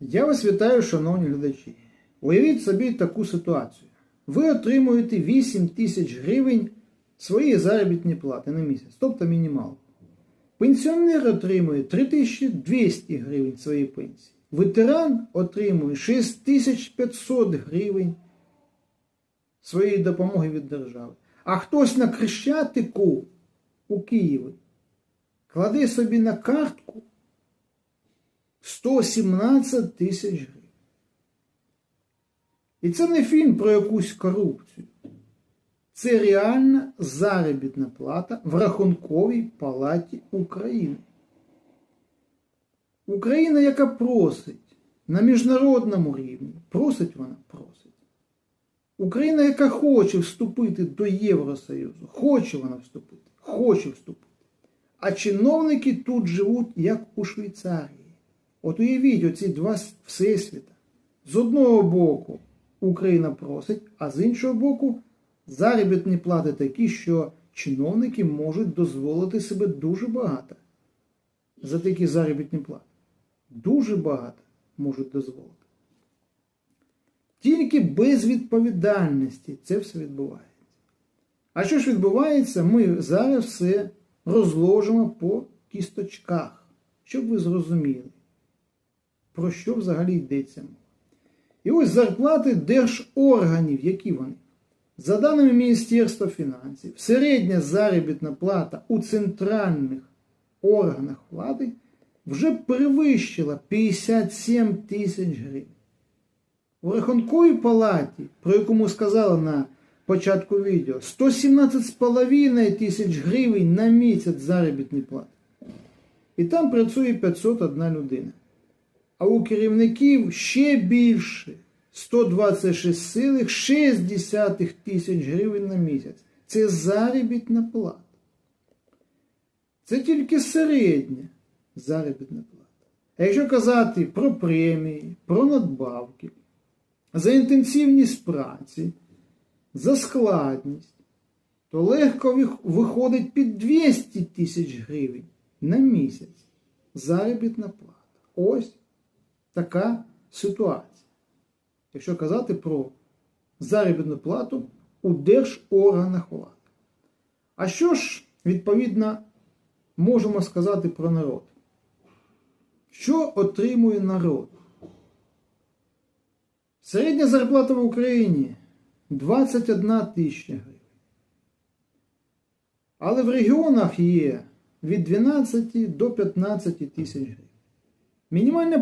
Я вас вітаю, шановні глядачі. Уявіть собі таку ситуацію. Ви отримуєте 8 тисяч гривень своєї заробітної плати на місяць, тобто мінімалку. Пенсіонер отримує 3200 гривень своєї пенсії. Ветеран отримує 6500 гривень своєї допомоги від держави. А хтось на Крещатику у Києві кладе собі на картку 117 тисяч гривень. І це не фільм про якусь корупцію. Це реальна заробітна плата в Рахунковій палаті України. Україна, яка просить на міжнародному рівні, просить вона просить. Україна, яка хоче вступити до Євросоюзу, хоче вона вступити, хоче вступити. А чиновники тут живуть як у Швейцарії. От уявіть оці два всесвіта. З одного боку Україна просить, а з іншого боку, заробітні плати такі, що чиновники можуть дозволити себе дуже багато за такі заробітні плати. Дуже багато можуть дозволити. Тільки без відповідальності це все відбувається. А що ж відбувається, ми зараз все розложимо по кісточках, щоб ви зрозуміли, про що взагалі йдеться. мова. І ось зарплати держорганів, які вони. За даними Міністерства фінансів, середня заробітна плата у центральних органах влади вже перевищила 57 тисяч гривень. У Рахунковій палаті, про яку ми сказали на початку відео, 117,5 тисяч гривень на місяць заробітні плати. І там працює 501 людина. А у керівників ще більше 126,6 тисяч гривень на місяць. Це заробітна плата. Це тільки середня заробітна плата. А якщо казати про премії, про надбавки, за інтенсивність праці, за складність, то легко виходить під 200 тисяч гривень на місяць заробітна плата. Ось така ситуація. Якщо казати про заробітну плату у держорганах влади. А що ж, відповідно, можемо сказати про народ? Що отримує народ? Середня зарплата в Україні 21 тисяча гривень. Але в регіонах є від 12 до 15 тисяч гривень. Мінімальна